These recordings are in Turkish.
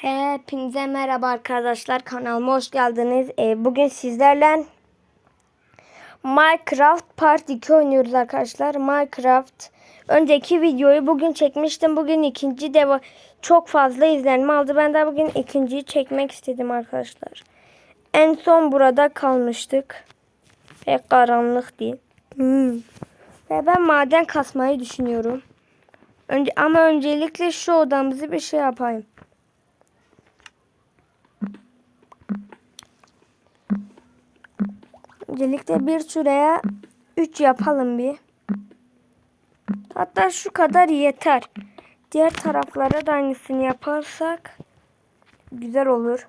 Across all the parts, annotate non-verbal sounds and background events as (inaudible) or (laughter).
Hepinize merhaba arkadaşlar kanalıma hoş geldiniz. Ee, bugün sizlerle Minecraft Part 2 oynuyoruz arkadaşlar. Minecraft önceki videoyu bugün çekmiştim. Bugün ikinci de çok fazla izlenme aldı. Ben de bugün ikinciyi çekmek istedim arkadaşlar. En son burada kalmıştık. Pek karanlık değil. Hmm. Ve ben maden kasmayı düşünüyorum. Önce, ama öncelikle şu odamızı bir şey yapayım. Öncelikle bir şuraya 3 yapalım bir. Hatta şu kadar yeter. Diğer taraflara da aynısını yaparsak güzel olur.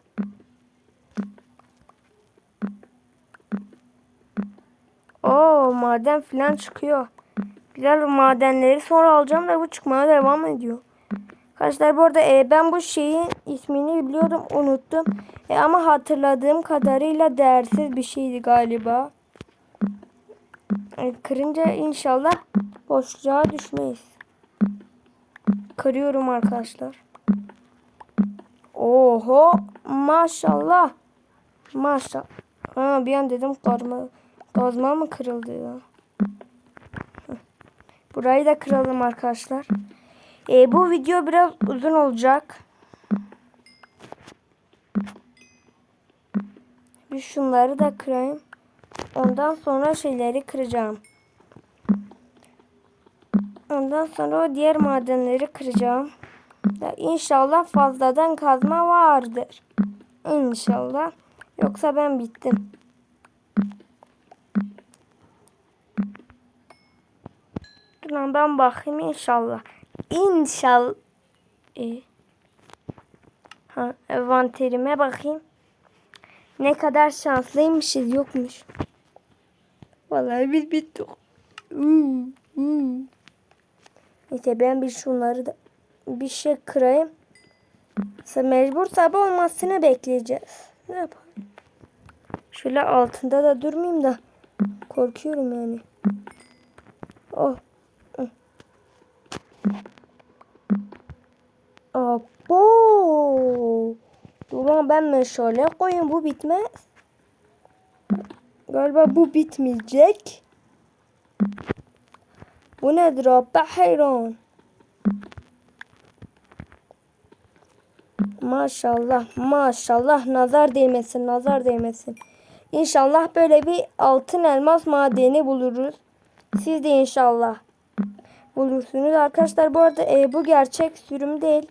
Oo maden falan çıkıyor. Güzel madenleri sonra alacağım da bu çıkmaya devam ediyor. Arkadaşlar bu arada e, ben bu şeyin ismini biliyordum unuttum. E, ama hatırladığım kadarıyla değersiz bir şeydi galiba. E, kırınca inşallah boşluğa düşmeyiz. Kırıyorum arkadaşlar. Oho maşallah. Maşallah. Ha, bir an dedim kazma, kazma mı kırıldı ya? Burayı da kıralım arkadaşlar. E, bu video biraz uzun olacak. Bir şunları da kırayım. Ondan sonra şeyleri kıracağım. Ondan sonra o diğer madenleri kıracağım. Ya inşallah fazladan kazma vardır. İnşallah. Yoksa ben bittim. Dur ben bakayım inşallah. İnşallah. Ee, ha, envanterime bakayım. Ne kadar şanslıymışız yokmuş. Vallahi biz bittik. Hmm, hmm. Neyse ben bir şunları da bir şey kırayım. Sen mecbur sabah olmasını bekleyeceğiz. Ne yapalım? Şöyle altında da durmayayım da korkuyorum yani. Oh. Abo. Lan ben meşale koyayım bu bitmez. Galiba bu bitmeyecek. Bu nedir abi hayran. Maşallah maşallah nazar değmesin nazar değmesin. İnşallah böyle bir altın elmas madeni buluruz. Siz de inşallah bulursunuz. Arkadaşlar bu arada e, bu gerçek sürüm değil.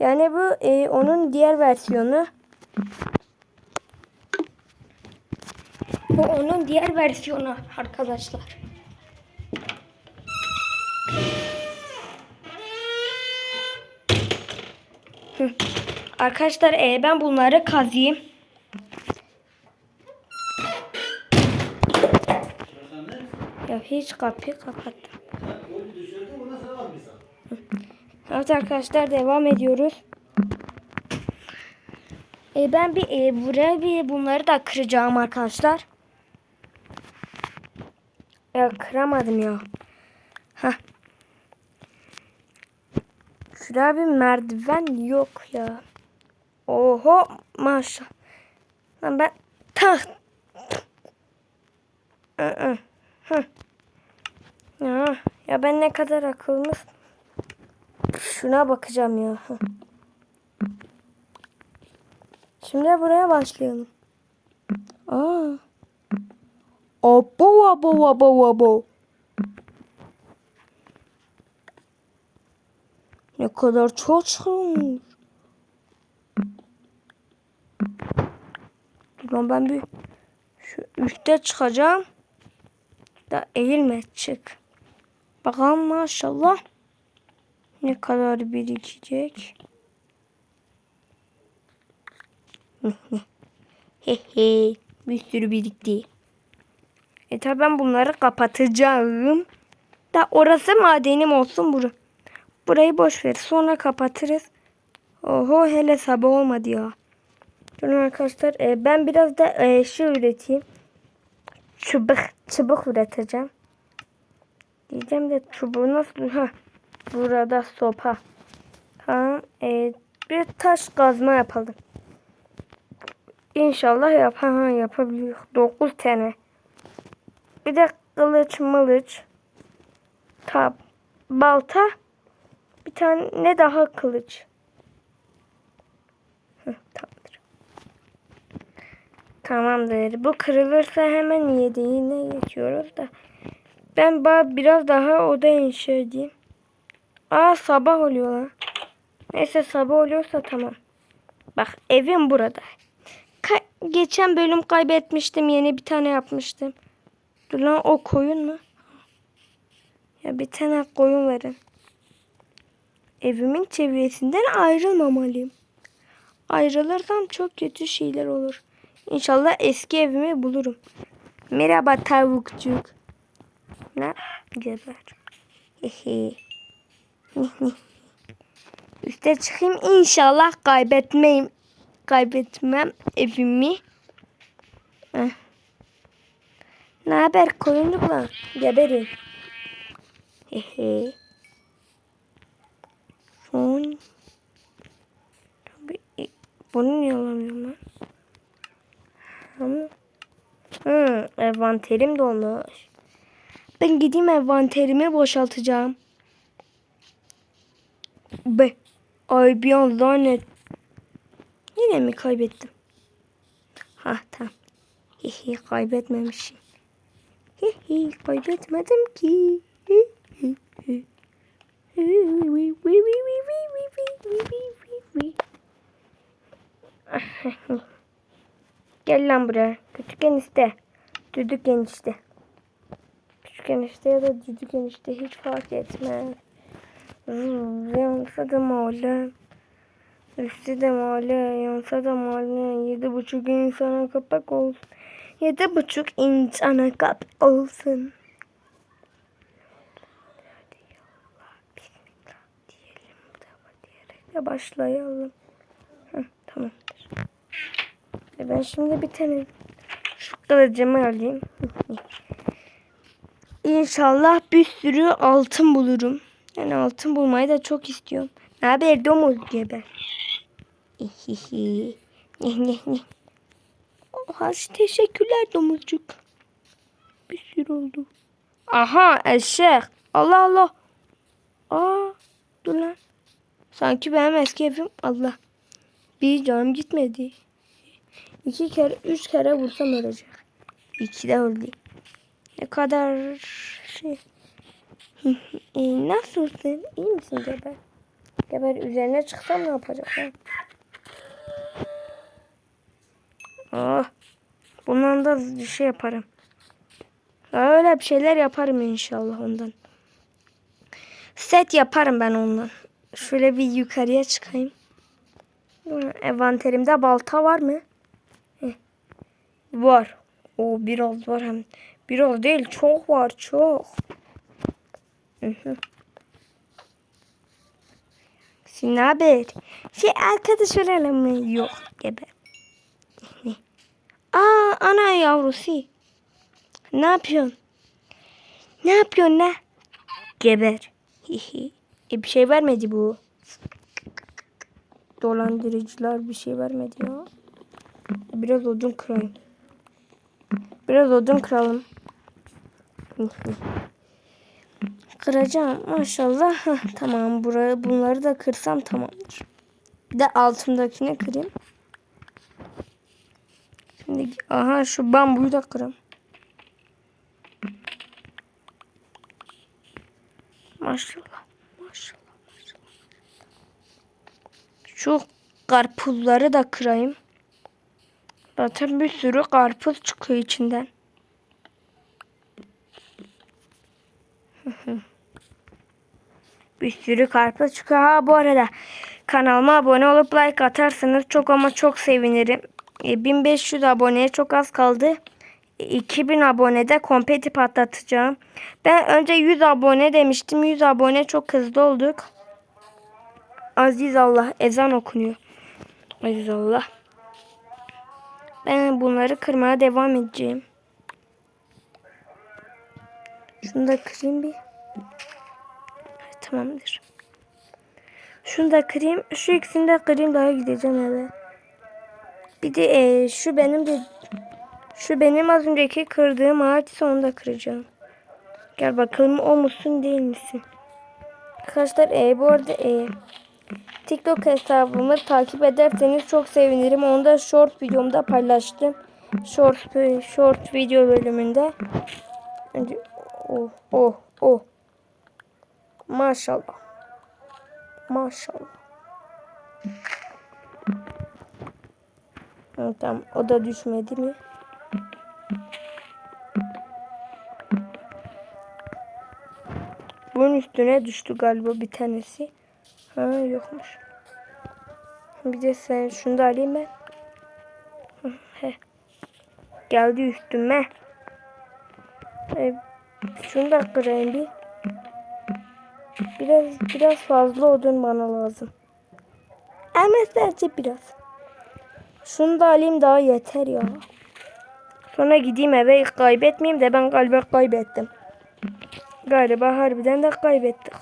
Yani bu e, onun diğer versiyonu. Bu onun diğer versiyonu arkadaşlar. Hı. Arkadaşlar e, ben bunları kazıyım. Ya hiç kapıyı kapattım. Evet arkadaşlar devam ediyoruz. E, ben bir e, buraya bir bunları da kıracağım arkadaşlar. Ya kıramadım ya. Heh. Şuraya bir merdiven yok ya. Oho maşallah. Lan ben taht. Ya, ya ben ne kadar akılmış. Şuna bakacağım ya. Şimdi buraya başlayalım. Aa. Abo abo abo abo. Ne kadar çok çıkmış. Dur ben bir şu üstte çıkacağım. Da eğilme çık. Bakalım maşallah. Ne kadar birikecek? Hehe bir sürü birikti. E tabi ben bunları kapatacağım. Da orası madenim olsun bura. Burayı boş ver. Sonra kapatırız. Oho hele sabah olmadı ya. Durun arkadaşlar. E, ben biraz da e, şey üreteyim. Çubuk, çubuk üreteceğim. Diyeceğim de çubuğu nasıl? Ha, burada sopa. Ha, e, bir taş kazma yapalım. İnşallah yap ha, yapabiliyor. 9 tane. Bir de kılıç mılıç. Tab balta. Bir tane daha kılıç. Hı, tamamdır. Tamamdır. Bu kırılırsa hemen yediğine geçiyoruz da. Ben biraz daha oda inşa edeyim. Aa sabah oluyor lan. Neyse sabah oluyorsa tamam. Bak evim burada. Geçen bölüm kaybetmiştim. Yeni bir tane yapmıştım. Dur lan o koyun mu? Ya bir tane koyun verin. Evimin çevresinden ayrılmamalıyım. Ayrılırsam çok kötü şeyler olur. İnşallah eski evimi bulurum. Merhaba tavukçuk. Ne? Geber. Hehe. Üste çıkayım inşallah kaybetmeyim. Kaybetmem evimi. Ne haber koyunlukla? Geberin. Hehe. Son. E, Bunu niye alamıyorum lan? Ama. Hı, envanterim dolmuş. Ben gideyim envanterimi boşaltacağım. Be. Ay bir an lanet. Yine mi kaybettim? Ha tamam. Hihi kaybetmemişim. Hihi kaybetmedim ki. Gel lan buraya. Küçük enişte. Düdük enişte. Küçük enişte ya da düdük enişte hiç fark etmez. Yansa da mahalle. Üstü de mahalle. Yansa da mahalle. Yedi buçuk insana kapak olsun. Yedi buçuk insana kapak olsun. De başlayalım. Hı, tamamdır. E ben şimdi bir tane şu kılıcımı alayım. İnşallah bir sürü altın bulurum. Yani altın bulmayı da çok istiyorum. Ne haber domuz diye ben. Oha teşekkürler domuzcuk. Bir sürü oldu. Aha eşek. Allah Allah. Aa dur lan. Sanki benim eski evim Allah. Bir canım gitmedi. İki kere, üç kere vursam ölecek. İki de öldü. Ne kadar şey. (laughs) e, nasılsın? İyi misin Geber? Geber üzerine çıksam ne yapacak lan? Ah. Bundan da bir şey yaparım. Öyle bir şeyler yaparım inşallah ondan. Set yaparım ben ondan. Şöyle bir yukarıya çıkayım. Envanterimde balta var mı? Var. O biraz var hem. Biraz değil çok var çok. Hı hı. Şimdi haber? Şey arkadaş olalım mı? Yok. Geber. Ne? (laughs) Aa ana yavrusu. Ne yapıyorsun? Ne yapıyorsun ne? Geber. Hihi. e bir şey vermedi bu. Dolandırıcılar bir şey vermedi ya. Biraz odun kırayım. Biraz odun kıralım. (laughs) Kıracağım maşallah. Tamam buraya bunları da kırsam tamamdır. Bir de altımdakini kırayım. Şimdi aha şu bambuyu da kırayım. Maşallah. Maşallah. Maşallah. Şu karpuzları da kırayım. Zaten bir sürü karpuz çıkıyor içinden. (laughs) bir sürü karpuz çıkıyor. Ha bu arada kanalıma abone olup like atarsanız çok ama çok sevinirim. E, 1500 aboneye çok az kaldı. E, 2000 abonede kompeti patlatacağım. Ben önce 100 abone demiştim. 100 abone çok hızlı olduk. Aziz Allah ezan okunuyor. Aziz Allah. Ben bunları kırmaya devam edeceğim. Şunu da kırayım bir. Tamamdır. Şunu da kırayım. Şu ikisini de kırayım daha gideceğim eve. Bir de e, şu benim de şu benim az önceki kırdığım ağaç onu da kıracağım. Gel bakalım o musun değil misin? Arkadaşlar e, bu arada e, TikTok hesabımı takip ederseniz çok sevinirim. Onu da short videomda paylaştım. Short short video bölümünde. Önce oh oh oh. Maşallah. Maşallah. Hı, tamam o da düşmedi mi? Bunun üstüne düştü galiba bir tanesi. Ha yokmuş. Bir de sen şunu da alayım ben. Hı, He. Geldi üstüme. E, şunu da kırayım bir. Biraz biraz fazla odun bana lazım. Ama sadece biraz. Şunu da alayım daha yeter ya. Sonra gideyim eve kaybetmeyeyim de ben galiba kaybettim. Galiba harbiden de kaybettik.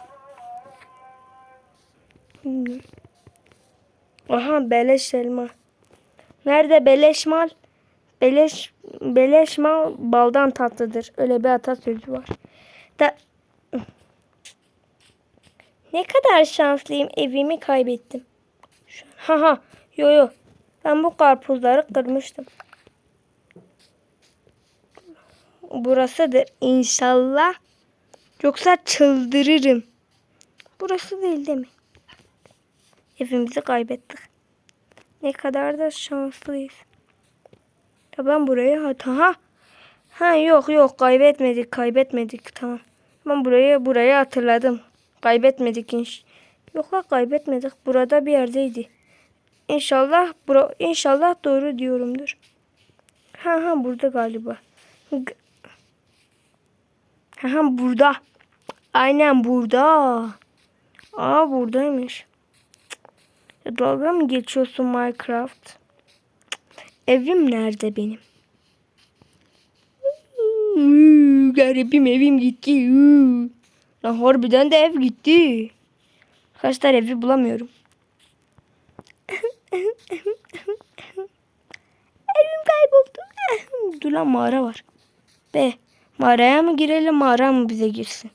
Aha beleş elma. Nerede beleş mal? Beleş beleş mal baldan tatlıdır. Öyle bir atasözü var. Da ne kadar şanslıyım evimi kaybettim. Şu an- Ha ha yo yo. Ben bu karpuzları kırmıştım. Burasıdır inşallah. Yoksa çıldırırım. Burası değil değil mi? Evimizi kaybettik. Ne kadar da şanslıyız. Ya ben burayı hata. Ha. ha yok yok kaybetmedik kaybetmedik tamam. Ben burayı burayı hatırladım. Kaybetmedik inş. Yok la kaybetmedik. Burada bir yerdeydi. İnşallah bura, inşallah doğru diyorumdur. Ha ha burada galiba. G- Ha ha burada. Aynen burada. Aa buradaymış. Ya dalga mı geçiyorsun Minecraft? Evim nerede benim? Garibim evim gitti. Lan harbiden de ev gitti. Arkadaşlar evi bulamıyorum. Evim kayboldu. Dur lan mağara var. Be mağaraya mı girelim mağara mı bize girsin?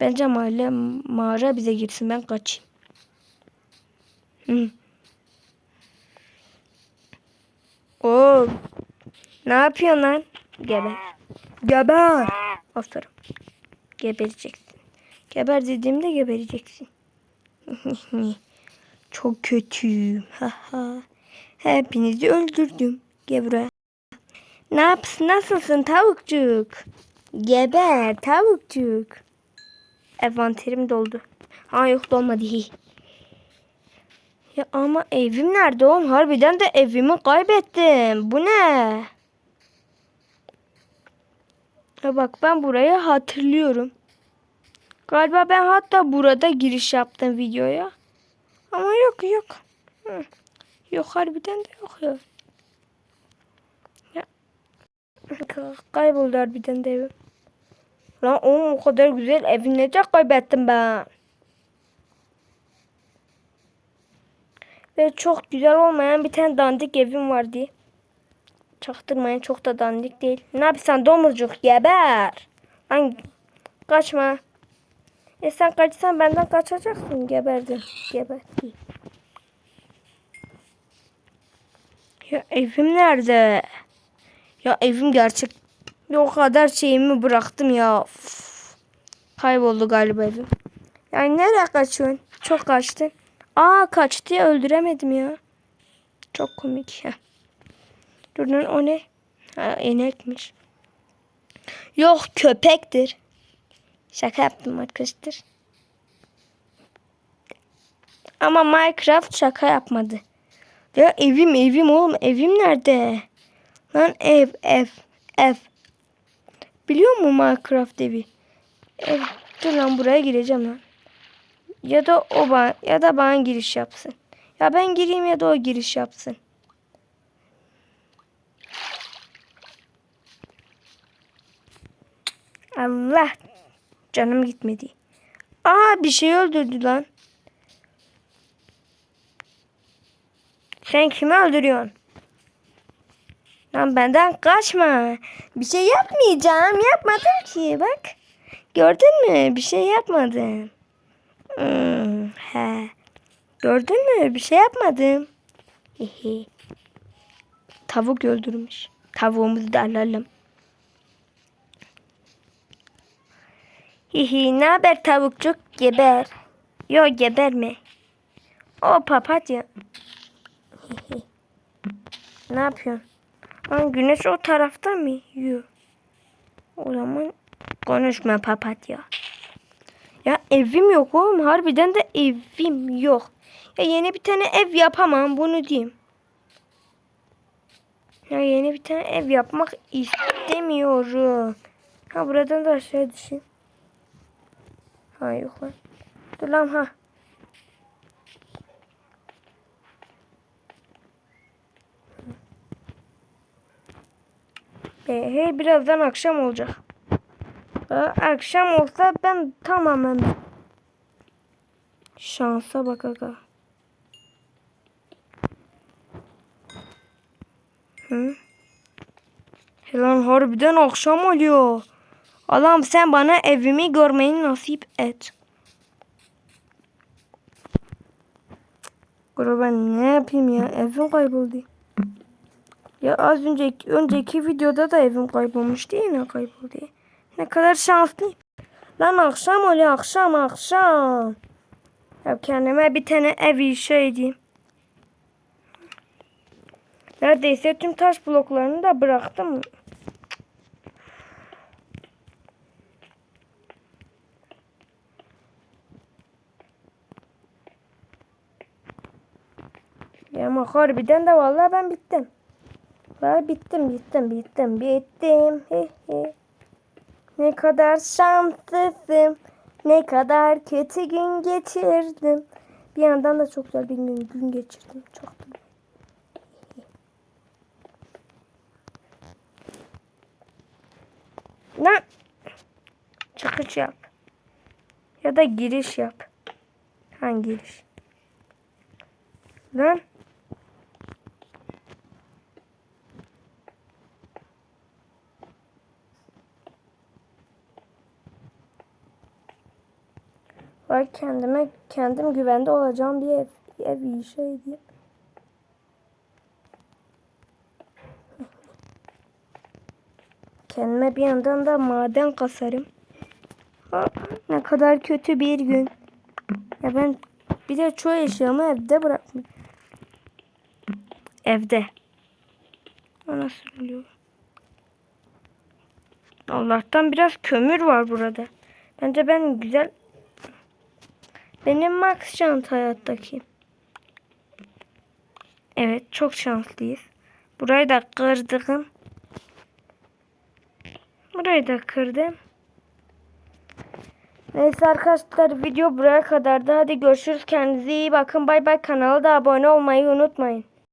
Bence mağara, mağara bize girsin ben kaçayım. Hı. Oo. Ne yapıyorsun lan? Geber. Geber. Aferin. Gebereceksin. Geber dediğimde gebereceksin. (laughs) Çok kötüyüm. (laughs) Haha. Hepinizi öldürdüm. Buraya. Ne yapsın? Nasılsın tavukçuk? Geber tavukçuk. Envanterim doldu. Ha yok dolmadı. Ya ama evim nerede oğlum? Harbiden de evimi kaybettim. Bu ne? Ya bak ben burayı hatırlıyorum. Galiba ben hatta burada giriş yaptım videoya. Ama yok yok. Hı. Yok harbiden de yok ya. ya. Ka- Kayboldu harbiden de evim. Lan oğlum o kadar güzel evi nece kaybettim ben. Ve çok güzel olmayan bir tane dandik evim vardı. Çaktırmayın çok da dandik değil. Ne yapıyorsun domuzcuk geber. Lan kaçma. E sen kaçsan benden kaçacaksın. Geberdin. Geber. Ya evim nerede? Ya evim gerçek. Ya o kadar şeyimi bıraktım ya. Uf. Kayboldu galiba evim. Yani nereye kaçıyorsun? Çok kaçtın. Aa kaçtı ya öldüremedim ya. Çok komik. Heh. Dur lan o ne? Ha, inekmiş. Yok köpektir. Şaka yaptım arkadaşlar. Ama Minecraft şaka yapmadı. Ya evim evim oğlum evim nerede? Lan ev ev ev. Biliyor musun Minecraft evi? Ev. Dur lan buraya gireceğim lan. Ya da o bana, ya da bana giriş yapsın. Ya ben gireyim ya da o giriş yapsın. Allah Canım gitmedi. Aa bir şey öldürdü lan. Sen kimi öldürüyorsun? Lan benden kaçma. Bir şey yapmayacağım. Yapmadım ki bak. Gördün mü? Bir şey yapmadım. Hmm, he. Gördün mü? Bir şey yapmadım. Tavuk öldürmüş. Tavuğumuzu da alalım. Hihi ne haber tavukçuk? Geber. Yo geberme. O papatya. Hihi. ne yapıyorsun? Lan güneş o tarafta mı? Yo. O zaman konuşma papatya. Ya evim yok oğlum. Harbiden de evim yok. Ya yeni bir tane ev yapamam bunu diyeyim. Ya yeni bir tane ev yapmak istemiyorum. Ha buradan da aşağı düşeyim. Ha yok. Dur lan ha. E, hey birazdan akşam olacak. E, akşam olsa ben tamamen şansa bak aga. Hı? Lan harbiden akşam oluyor. Allah'ım sen bana evimi görmeyi nasip et. Bro ben ne yapayım ya? Evim kayboldu. Ya az önceki, önceki videoda da evim kaybolmuştu. Yine kayboldu. Ne kadar şanslıyım. Lan akşam oluyor akşam akşam. Ya kendime bir tane ev inşa edeyim. Neredeyse tüm taş bloklarını da bıraktım. Ama harbiden de vallahi ben bittim. Vallahi bittim bittim bittim bittim. He he. Ne kadar şanslısın. Ne kadar kötü gün geçirdim. Bir yandan da çok güzel bir gün, gün geçirdim. Çok da. Lan. Çıkış yap. Ya da giriş yap. Hangi giriş? Lan. Bak kendime kendim güvende olacağım bir ev, ev inşa edeyim. Kendime bir yandan da maden kasarım. Aa, ne kadar kötü bir gün. Ya ben bir de çoğu eşyamı evde bırakmış. Evde. O nasıl oluyor? Allah'tan biraz kömür var burada. Bence ben güzel benim max şans hayattaki. Evet çok şanslıyız. Burayı da kırdım. Burayı da kırdım. Neyse arkadaşlar video buraya kadardı. Hadi görüşürüz. Kendinize iyi bakın. Bay bay. Kanala da abone olmayı unutmayın.